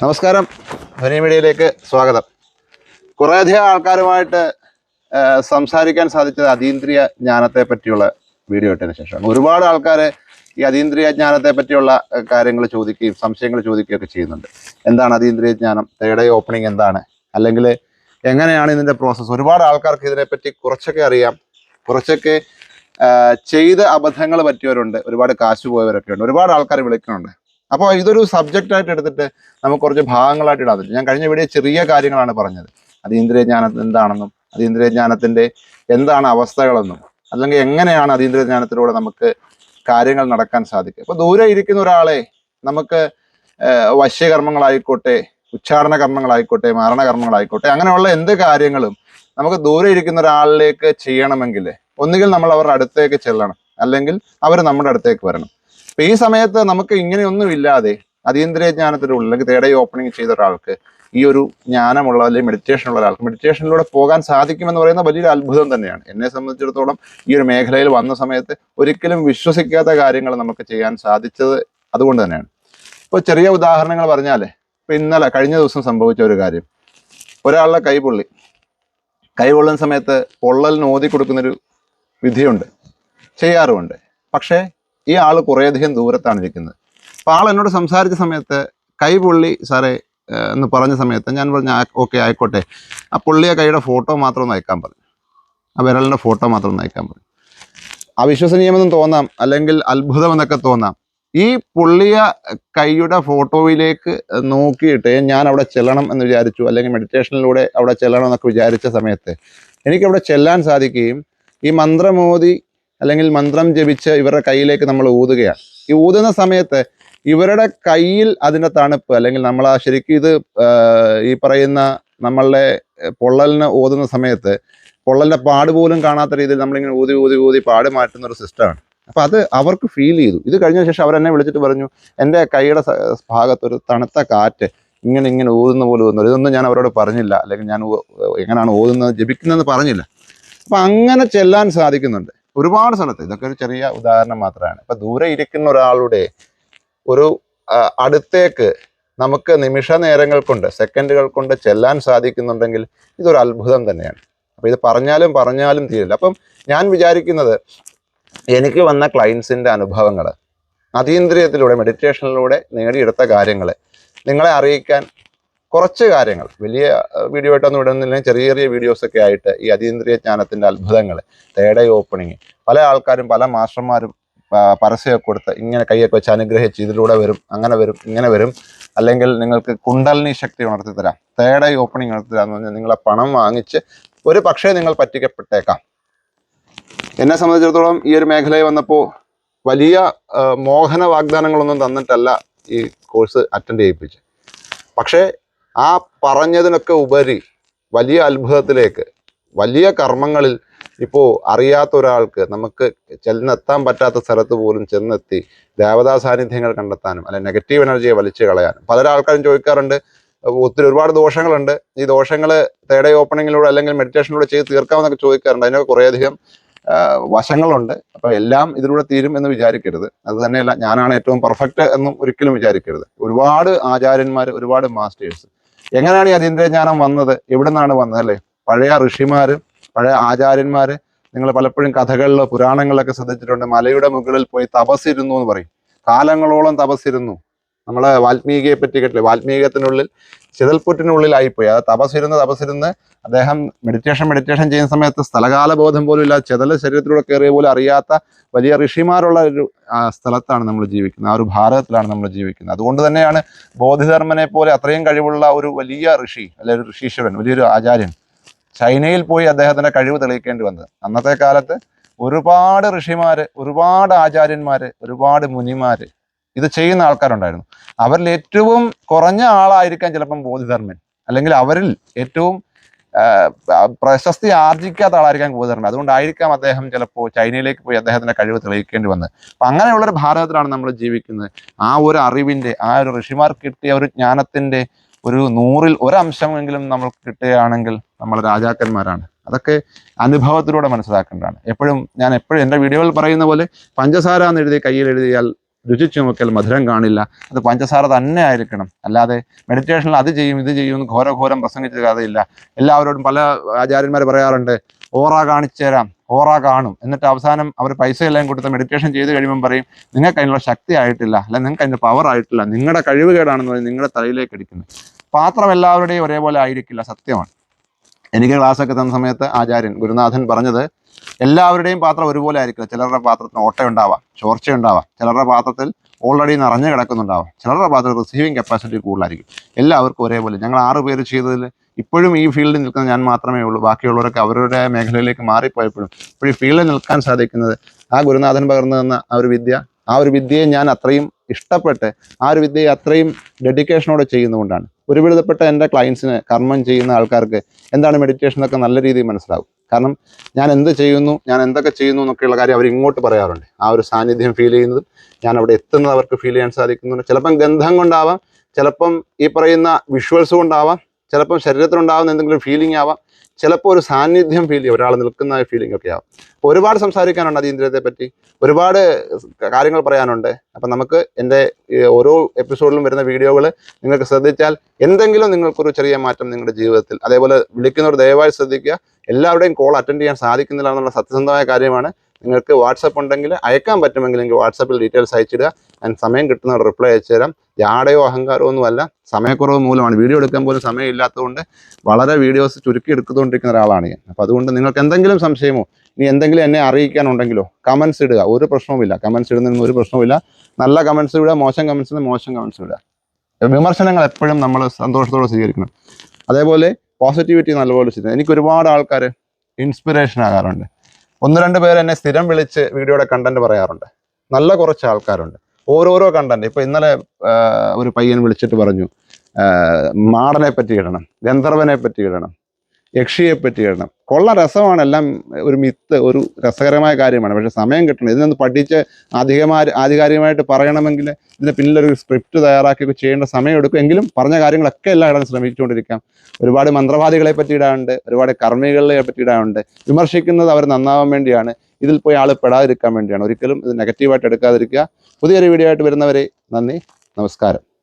നമസ്കാരം. ധനി മീഡിയയിലേക്ക് സ്വാഗതം. കുറേയധികം ആൾക്കാരുമായിട്ട് സംസാരിക്കാൻ സാധിച്ചത് അതീന്ദ്രിയ ജ്ഞാനത്തെ പറ്റിയുള്ള വീഡിയോ ഇട്ടതിന് ശേഷമാണ്. ഒരുപാട് ആൾക്കാർ ഈ അതീന്ദ്രിയ ജ്ഞാനത്തെ പറ്റിയുള്ള കാര്യങ്ങൾ ചോദിക്കുകയും സംശയങ്ങൾ ചോദിക്കുകയൊക്കെ ചെയ്യുന്നുണ്ട്. എന്താണ് അതീന്ദ്രിയ ജ്ഞാനം? തേടെ ഓപ്പണിംഗ് എന്താണ്? അല്ലെങ്കിൽ എങ്ങനെയാണ് ഇതിന്റെ പ്രോസസ്സ് ഒരുപാട് ആൾക്കാർക്ക് ഇതിനെപ്പറ്റി കുറച്ചൊക്കെ അറിയാം. കുറച്ചൊക്കെ ചെയ്ത അബദ്ധങ്ങൾ പറ്റിയവരുണ്ട്. ഒരുപാട് കാശ് പോയവരൊക്കെ ഉണ്ട്. ഒരുപാട് ആൾക്കാർ വിളിക്കുന്നുണ്ട്. അപ്പോൾ ഇതൊരു സബ്ജക്റ്റ് ആയിട്ട് എടുത്തിട്ട് നമുക്ക് കുറച്ച് ഭാഗങ്ങളായിട്ട് ഇടാൻ ഞാൻ കഴിഞ്ഞ വീഡിയോ ചെറിയ കാര്യങ്ങളാണ് പറഞ്ഞത്. അത് ജ്ഞാനം എന്താണെന്നും അത് ജ്ഞാനത്തിന്റെ എന്താണ് അവസ്ഥകളെന്നും അല്ലെങ്കിൽ എങ്ങനെയാണ് അതീന്ദ്രിയ ജ്ഞാനത്തിലൂടെ നമുക്ക് കാര്യങ്ങൾ നടക്കാൻ സാധിക്കുക. ഇപ്പോൾ ദൂരെ ഇരിക്കുന്ന ഒരാളെ നമുക്ക് വശ്യകർമ്മങ്ങളായിക്കോട്ടെ ഉച്ചാരണ കർമ്മങ്ങളായിക്കോട്ടെ മരണകർമ്മങ്ങളായിക്കോട്ടെ അങ്ങനെയുള്ള എന്ത് കാര്യങ്ങളും നമുക്ക് ദൂരെ ഇരിക്കുന്ന ഒരാളിലേക്ക് ചെയ്യണമെങ്കിൽ ഒന്നുകിൽ നമ്മൾ അവരുടെ അടുത്തേക്ക് ചെല്ലണം അല്ലെങ്കിൽ അവർ നമ്മുടെ അടുത്തേക്ക് വരണം. ഈ സമയത്ത് നമുക്ക് ഇങ്ങനെയൊന്നും ഇല്ലാതെ അതീന്ദ്രിയ ജ്ഞാനത്തിലുള്ള അല്ലെങ്കിൽ തേടൈ ഓപ്പണിംഗ് ചെയ്ത ഒരാൾക്ക് ഈ ഒരു ജ്ഞാനമുള്ള അല്ലെങ്കിൽ മെഡിറ്റേഷൻ ഉള്ള ഒരാൾക്ക് മെഡിറ്റേഷനിലൂടെ പോകാൻ സാധിക്കുമെന്ന് പറയുന്ന വലിയൊരു അത്ഭുതം തന്നെയാണ്. എന്നെ സംബന്ധിച്ചിടത്തോളം ഈ ഒരു മേഖലയിൽ വന്ന സമയത്ത് ഒരിക്കലും വിശ്വസിക്കാത്ത കാര്യങ്ങൾ നമുക്ക് ചെയ്യാൻ സാധിച്ചത് അതുകൊണ്ട് തന്നെയാണ്. ഇപ്പോൾ ചെറിയ ഉദാഹരണങ്ങൾ പറഞ്ഞാൽ ഇപ്പൊ ഇന്നലെ കഴിഞ്ഞ ദിവസം സംഭവിച്ച ഒരു കാര്യം. ഒരാളുടെ കൈ പൊള്ളി. കൈ പൊള്ളുന്ന സമയത്ത് പൊള്ളലിന് ഓതി കൊടുക്കുന്നൊരു വിധിയുണ്ട്. ചെയ്യാറുമുണ്ട്. പക്ഷേ ഈ ആൾ കുറേയധികം ദൂരത്താണ് ഇരിക്കുന്നത്. അപ്പോൾ ആൾ എന്നോട് സംസാരിച്ച സമയത്ത് കൈ പൊള്ളി സാറേ എന്ന് പറഞ്ഞ സമയത്ത് ഞാൻ പറഞ്ഞു ഓക്കെ ആയിക്കോട്ടെ. ആ പുള്ളിയെ കൈയുടെ ഫോട്ടോ മാത്രം ഒന്ന് അയക്കാൻ പറഞ്ഞു ആ വിരലിന്റെ ഫോട്ടോ മാത്രം ഒന്ന് അയക്കാൻ പറഞ്ഞു അവിശ്വസനീയമെന്നും തോന്നാം അല്ലെങ്കിൽ അത്ഭുതമെന്നൊക്കെ തോന്നാം. ഈ പുള്ളിയ കൈയുടെ ഫോട്ടോയിലേക്ക് നോക്കിയിട്ട് ഞാൻ അവിടെ ചെല്ലണം എന്ന് വിചാരിച്ചു അല്ലെങ്കിൽ മെഡിറ്റേഷനിലൂടെ അവിടെ ചെല്ലണം എന്നൊക്കെ വിചാരിച്ച സമയത്ത് എനിക്കവിടെ ചെല്ലാൻ സാധിക്കുകയും ഈ മന്ത്രമോദി അല്ലെങ്കിൽ മന്ത്രം ജപിച്ച് ഇവരുടെ കയ്യിലേക്ക് നമ്മൾ ഊതുകയാണ്. ഈ ഊതുന്ന സമയത്ത് ഇവരുടെ കയ്യിൽ അതിന്റെ തണുപ്പ് അല്ലെങ്കിൽ നമ്മൾ ആ ശരിക്കും ഇത് ഈ പറയുന്ന നമ്മളുടെ പൊള്ളലിന് ഊതുന്ന സമയത്ത് പൊള്ളലിന്റെ പാട് പോലും കാണാത്ത രീതിയിൽ നമ്മളിങ്ങനെ ഊതി ഊതി ഊതി പാട് മാറ്റുന്ന ഒരു സിസ്റ്റമാണ് അപ്പോൾ അത് അവർക്ക് ഫീൽ ചെയ്തു. ഇത് കഴിഞ്ഞ ശേഷം അവരെന്നെ വിളിച്ചിട്ട് പറഞ്ഞു എന്റെ കൈയുടെ ഭാഗത്തൊരു തണുത്ത കാറ്റ് ഇങ്ങനെ ഇങ്ങനെ ഊതുന്ന പോലെ തോന്നുന്നു ഇതൊന്നും ഞാൻ അവരോട് പറഞ്ഞില്ല. അല്ലെങ്കിൽ ഞാൻ എങ്ങനെയാണ് ഓതുന്നത് ജപിക്കുന്നതെന്ന് പറഞ്ഞില്ല. അപ്പം അങ്ങനെ ചെല്ലാൻ സാധിക്കുന്നുണ്ട്. ഒരുപാട് സ്ഥലത്ത്. ഇതൊക്കെ ഒരു ചെറിയ ഉദാഹരണം മാത്രമാണ്. ഇപ്പൊ ദൂരെ ഇരിക്കുന്ന ഒരാളുടെ ഒരു അടുത്തേക്ക് നമുക്ക് നിമിഷ നേരങ്ങൾ കൊണ്ട് സെക്കൻഡുകൾ കൊണ്ട് ചെല്ലാൻ സാധിക്കുന്നുണ്ടെങ്കിൽ ഇതൊരു അത്ഭുതം തന്നെയാണ്. അപ്പോൾ ഇത് പറഞ്ഞാലും പറഞ്ഞാലും തീരില്ല. അപ്പം ഞാൻ വിചാരിക്കുന്നത് എനിക്ക് വന്ന ക്ലയൻസിന്റെ അനുഭവങ്ങൾ അതീന്ദ്രിയത്തിലൂടെ മെഡിറ്റേഷനിലൂടെ നേടിയെടുത്ത കാര്യങ്ങൾ നിങ്ങളെ അറിയിക്കാൻ കുറച്ച് കാര്യങ്ങൾ വലിയ വീഡിയോ ആയിട്ടൊന്നും ഇടുന്നില്ലെങ്കിൽ ചെറിയ ചെറിയ വീഡിയോസ് ഒക്കെ ആയിട്ട് ഈ അതീന്ദ്രിയ ജ്ഞാനത്തിന്റെ അത്ഭുതങ്ങൾ തേട ഓപ്പണിങ് പല ആൾക്കാരും പല മാസ്റ്റർമാരും പരസ്യമൊക്കെ കൊടുത്ത് ഇങ്ങനെ കൈയൊക്കെ വെച്ച് അനുഗ്രഹിച്ച് ഇതിലൂടെ വരും അങ്ങനെ വരും ഇങ്ങനെ വരും. അല്ലെങ്കിൽ നിങ്ങൾക്ക് കുണ്ടലിനി ശക്തി ഉണർത്തി തരാം തേട ഓപ്പണിംഗ് ഉണർത്തി എന്ന് പറഞ്ഞാൽ നിങ്ങളെ പണം വാങ്ങിച്ച് ഒരു പക്ഷേ നിങ്ങൾ പറ്റിക്കപ്പെട്ടേക്കാം. എന്നെ സംബന്ധിച്ചിടത്തോളം ഈ ഒരു മേഖലയിൽ വന്നപ്പോൾ വലിയ മോഹന വാഗ്ദാനങ്ങളൊന്നും തന്നിട്ടല്ല ഈ കോഴ്സ് അറ്റൻഡ് ചെയ്യിപ്പിച്ച് പക്ഷേ ആ പറഞ്ഞതിനൊക്കെ ഉപരി വലിയ അത്ഭുതത്തിലേക്ക് വലിയ കർമ്മങ്ങളിൽ ഇപ്പോൾ അറിയാത്ത ഒരാൾക്ക് നമുക്ക് ചെന്നെത്താൻ പറ്റാത്ത സ്ഥലത്ത് പോലും ചെന്നെത്തി ദേവതാ സാന്നിധ്യങ്ങൾ കണ്ടെത്താനും അല്ലെ നെഗറ്റീവ് എനർജിയെ വലിച്ചു കളയാനും. പല ആൾക്കാരും ചോദിക്കാറുണ്ട് ഒത്തിരി ഒരുപാട് ദോഷങ്ങളുണ്ട്. ഈ ദോഷങ്ങൾ തേടേ ഓപ്പണിങ്ങിലൂടെ അല്ലെങ്കിൽ മെഡിറ്റേഷനിലൂടെ ചെയ്ത് തീർക്കാമെന്നൊക്കെ ചോദിക്കാറുണ്ട്. അതിനൊക്കെ കുറേയധികം വശങ്ങളുണ്ട്. അപ്പോൾ എല്ലാം ഇതിലൂടെ തീരും എന്ന് വിചാരിക്കരുത്. അത് തന്നെയല്ല ഞാനാണ് ഏറ്റവും പെർഫെക്റ്റ് എന്നും ഒരിക്കലും വിചാരിക്കരുത്. ഒരുപാട് ആചാര്യന്മാർ ഒരുപാട് മാസ്റ്റേഴ്സ് എങ്ങനെയാണ് ഈ അതീന്ദ്രജ്ഞാനം വന്നത്? എവിടെ നിന്നാണ് വന്നത് അല്ലേ? പഴയ ഋഷിമാര് പഴയ ആചാര്യന്മാര് നിങ്ങൾ പലപ്പോഴും കഥകളിലോ പുരാണങ്ങളിലൊക്കെ ശ്രദ്ധിച്ചിട്ടുണ്ട്. മലയുടെ മുകളിൽ പോയി തപസ്സിരുന്നു എന്ന് പറയും. കാലങ്ങളോളം തപസ്സിരുന്നു. നമ്മളെ വാൽമീകിയെ പറ്റി കേട്ടില്ലേ? വാൽമീകത്തിനുള്ളിൽ ചിതൽപുറ്റിനുള്ളിലായിപ്പോയി. അത് തപസ്സിരുന്ന് തപസ്സിരുന്ന് അദ്ദേഹം മെഡിറ്റേഷൻ മെഡിറ്റേഷൻ ചെയ്യുന്ന സമയത്ത് സ്ഥലകാല ബോധം പോലും ഇല്ല ചെതൽ ശരീരത്തിലൂടെ കയറിയ പോലും അറിയാത്ത വലിയ ഋഷിമാരുള്ള ഒരു സ്ഥലത്താണ് നമ്മൾ ജീവിക്കുന്നത്. ആ ഒരു ഭാരതത്തിലാണ് നമ്മൾ ജീവിക്കുന്നത്. അതുകൊണ്ട് തന്നെയാണ് ബോധിധർമ്മനെ പോലെ അത്രയും കഴിവുള്ള ഒരു വലിയ ഋഷി അല്ലെ ഒരു ഋഷീശ്വരൻ വലിയൊരു ആചാര്യൻ ചൈനയിൽ പോയി അദ്ദേഹത്തിന്റെ കഴിവ് തെളിയിക്കേണ്ടി വന്നത്. അന്നത്തെ കാലത്ത് ഒരുപാട് ഋഷിമാര് ഒരുപാട് ആചാര്യന്മാര് ഒരുപാട് മുനിമാര് ഇത് ചെയ്യുന്ന ആൾക്കാരുണ്ടായിരുന്നു. അവരിൽ ഏറ്റവും കുറഞ്ഞ ആളായിരിക്കാം ചിലപ്പം ബോധിധർമ്മൻ അല്ലെങ്കിൽ അവരിൽ ഏറ്റവും പ്രശസ്തി ആർജിക്കാത്ത ആളായിരിക്കാം ബോധിധർമ്മൻ അതുകൊണ്ടായിരിക്കാം അദ്ദേഹം ചിലപ്പോൾ ചൈനയിലേക്ക് പോയി അദ്ദേഹത്തിന്റെ കഴിവ് തെളിയിക്കേണ്ടി വന്നത്. അപ്പൊ അങ്ങനെയുള്ള ഒരു ഭാരതത്തിലാണ് നമ്മൾ ജീവിക്കുന്നത്. ആ ഒരു അറിവിന്റെ ആ ഒരു ഋഷിമാർ കിട്ടിയ ഒരു ജ്ഞാനത്തിന്റെ ഒരു നൂറിൽ ഒരംശമെങ്കിലും നമ്മൾക്ക് കിട്ടുകയാണെങ്കിൽ നമ്മൾ രാജാക്കന്മാരാണ്. അതൊക്കെ അനുഭവത്തിലൂടെ മനസ്സിലാക്കേണ്ടതാണ്. എപ്പോഴും ഞാൻ എപ്പോഴും എന്റെ വീഡിയോയിൽ പറയുന്ന പോലെ പഞ്ചസാര എന്ന് എഴുതി കയ്യിൽ എഴുതിയാൽ രുചിച്ചു നോക്കിയാൽ മധുരം കാണില്ല. അത് പഞ്ചസാര തന്നെ ആയിരിക്കണം. അല്ലാതെ മെഡിറ്റേഷനിൽ അത് ചെയ്യും ഇത് ചെയ്യും എന്ന് ഘോരഘോരം പ്രസംഗിച്ച കഥയില്ല എല്ലാവരോടും പല ആചാര്യന്മാർ പറയാറുണ്ട് ഓറ കാണിച്ചു തരാം ഓറ കാണും. എന്നിട്ട് അവസാനം അവർ പൈസ എല്ലാം കൊടുത്ത് മെഡിറ്റേഷൻ ചെയ്ത് കഴിയുമ്പോൾ പറയും നിങ്ങൾക്ക് അതിനുള്ള ശക്തി ആയിട്ടില്ല അല്ല നിങ്ങൾക്ക് അതിന്റെ പവർ ആയിട്ടില്ല നിങ്ങളുടെ കഴിവുകേടാണെന്ന് പറഞ്ഞ് നിങ്ങളുടെ തലയിലേക്ക് അടിക്കുന്നത് പാത്രം എല്ലാവരുടെയും ഒരേപോലെ ആയിരിക്കില്ല സത്യമാണ്. എനിക്ക് ക്ലാസ്സൊക്കെ തന്ന സമയത്ത് ആചാര്യൻ ഗുരുനാഥൻ പറഞ്ഞത് എല്ലാവരുടെയും പാത്രം ഒരുപോലെ ആയിരിക്കില്ല. ചിലരുടെ പാത്രത്തിന് ഓട്ടയുണ്ടാവാം ചോർച്ചയുണ്ടാവാം. ചിലരുടെ പാത്രത്തിൽ ഓൾറെഡി നിറഞ്ഞു കിടക്കുന്നുണ്ടാവാം. ചിലരുടെ പാത്രത്തിൽ റിസീവിങ് കപ്പാസിറ്റി കൂടുതലായിരിക്കും. എല്ലാവർക്കും ഒരേപോലെ. ഞങ്ങൾ ആറ് പേര് ചെയ്തതിൽ ഇപ്പോഴും ഈ ഫീൽഡിൽ നിൽക്കുന്ന ഞാൻ മാത്രമേ ഉള്ളൂ. ബാക്കിയുള്ളവരൊക്കെ അവരുടെ മേഖലയിലേക്ക് മാറിപ്പോയപ്പോഴും ഇപ്പോൾ ഈ ഫീൽഡിൽ നിൽക്കാൻ സാധിക്കുന്നത് ആ ഗുരുനാഥൻ പകർന്നു തന്ന ആ ഒരു വിദ്യ ആ ഒരു വിദ്യയെ ഞാൻ അത്രയും ഇഷ്ടപ്പെട്ട് ആ ഒരു വിദ്യയെ അത്രയും ഡെഡിക്കേഷനോടെ ചെയ്യുന്നതുകൊണ്ടാണ്. ഒരുവിധപ്പെട്ട എന്റെ ക്ലയൻസിന് കർമ്മം ചെയ്യുന്ന ആൾക്കാർക്ക് എന്താണ് മെഡിറ്റേഷൻ എന്നൊക്കെ നല്ല രീതിയിൽ മനസ്സിലാവും. കാരണം ഞാൻ എന്ത് ചെയ്യുന്നു ഞാൻ എന്തൊക്കെ ചെയ്യുന്നു എന്നൊക്കെയുള്ള കാര്യം അവർ ഇങ്ങോട്ട് പറയാറുണ്ട്. ആ ഒരു സാന്നിധ്യം ഫീൽ ചെയ്യുന്നതും ഞാൻ അവിടെ എത്തുന്നത് അവർക്ക് ഫീൽ ചെയ്യാൻ സാധിക്കുന്നുണ്ട്. ചിലപ്പം ഗന്ധം കൊണ്ടാവാം ചിലപ്പം ഈ പറയുന്ന വിഷ്വൽസ് കൊണ്ടാവാം ചിലപ്പം ശരീരത്തിലുണ്ടാകുന്ന എന്തെങ്കിലും ഫീലിംഗ് ആവാം. ചിലപ്പോൾ ഒരു സാന്നിധ്യം ഫീൽ ചെയ്യും. ഒരാൾ നിൽക്കുന്ന ഫീലിംഗ് ഒക്കെ ആവും. അപ്പോൾ ഒരുപാട് സംസാരിക്കാനുണ്ട് അതീന്ദ്രിയത്തെ പറ്റി. ഒരുപാട് കാര്യങ്ങൾ പറയാനുണ്ട്. അപ്പം നമുക്ക് എന്റെ ഓരോ എപ്പിസോഡിലും വരുന്ന വീഡിയോകൾ നിങ്ങൾക്ക് ശ്രദ്ധിച്ചാൽ എന്തെങ്കിലും നിങ്ങൾക്കൊരു ചെറിയ മാറ്റം നിങ്ങളുടെ ജീവിതത്തിൽ. അതേപോലെ വിളിക്കുന്നവർ ദയവായി ശ്രദ്ധിക്കുക. എല്ലാവരുടെയും കോൾ അറ്റൻഡ് ചെയ്യാൻ സാധിക്കുന്നില്ല എന്നുള്ള സത്യസന്ധമായ കാര്യമാണ്. നിങ്ങൾക്ക് വാട്സപ്പ് ഉണ്ടെങ്കിൽ അയക്കാൻ പറ്റുമെങ്കിൽ എനിക്ക് വാട്സപ്പിൽ ഡീറ്റെയിൽസ് അയച്ചിടുക. ഞാൻ സമയം കിട്ടുന്ന റിപ്ലൈ അയച്ചു തരാം. ജാടയോ അഹങ്കാരമോ ഒന്നുമല്ല സമയക്കുറവ് മൂലമാണ്. വീഡിയോ എടുക്കാൻ പോലും സമയമില്ലാത്തതുകൊണ്ട് വളരെ വീഡിയോസ് ചുരുക്കി എടുത്തുകൊണ്ടിരിക്കുന്ന ഒരാളാണ് ഞാൻ. അപ്പോൾ അതുകൊണ്ട് നിങ്ങൾക്ക് എന്തെങ്കിലും സംശയമോ ഇനി എന്തെങ്കിലും എന്നെ അറിയിക്കാനുണ്ടെങ്കിലോ കമൻസ് ഇടുക. ഒരു പ്രശ്നവുമില്ല കമൻസ് ഇടുന്നതിന് ഒരു പ്രശ്നവുമില്ല നല്ല കമൻസ് ഇടുക മോശം കമൻസ് മോശം കമൻസ് ഇടുക. വിമർശനങ്ങൾ എപ്പോഴും നമ്മൾ സന്തോഷത്തോടെ സ്വീകരിക്കണം. അതേപോലെ പോസിറ്റിവിറ്റി നല്ലപോലെ ചെയ്യുന്നത് എനിക്ക് ഒരുപാട് ആൾക്കാർ ഇൻസ്പിറേഷൻ ആകാറുണ്ട്. ഒന്ന് രണ്ട് പേര് എന്നെ സ്ഥിരം വിളിച്ച് വീഡിയോയുടെ കണ്ടന്റ് പറയാറുണ്ട്. നല്ല കുറച്ച് ആൾക്കാരുണ്ട്. ഓരോരോ കണ്ടന്റ് ഇപ്പൊ ഇന്നലെ ഒരു പയ്യൻ വിളിച്ചിട്ട് പറഞ്ഞു മാടനെ പറ്റി ഇടണം ഗന്ധർവനെ പറ്റി ഇടണം. യക്ഷിയെ പറ്റി എഴുതണം കൊള്ള രസമാണ് എല്ലാം ഒരു മിത്ത് ഒരു രസകരമായ കാര്യമാണ്. പക്ഷെ സമയം കിട്ടണം. ഇതിനൊന്ന് പഠിച്ച് അധികമായി ആധികാരികമായിട്ട് പറയണമെങ്കിൽ ഇതിന് പിന്നിലൊരു സ്ക്രിപ്റ്റ് തയ്യാറാക്കി ചെയ്യേണ്ട സമയം എടുക്കും എങ്കിലും പറഞ്ഞ കാര്യങ്ങളൊക്കെ എല്ലാം ഇടാൻ ശ്രമിച്ചുകൊണ്ടിരിക്കാം. ഒരുപാട് മന്ത്രവാദികളെ പറ്റി ഒരുപാട് കർമ്മികളെ പറ്റി വിമർശിക്കുന്നത് അവർ നന്നാവാൻ വേണ്ടിയാണ്. ഇതിൽ പോയി ആൾ പെടാതിരിക്കാൻ വേണ്ടിയാണ്. ഒരിക്കലും ഇത് നെഗറ്റീവായിട്ട് എടുക്കാതിരിക്കുക. പുതിയൊരു വീഡിയോ ആയിട്ട് വരുന്നവരെ നന്ദി നമസ്കാരം.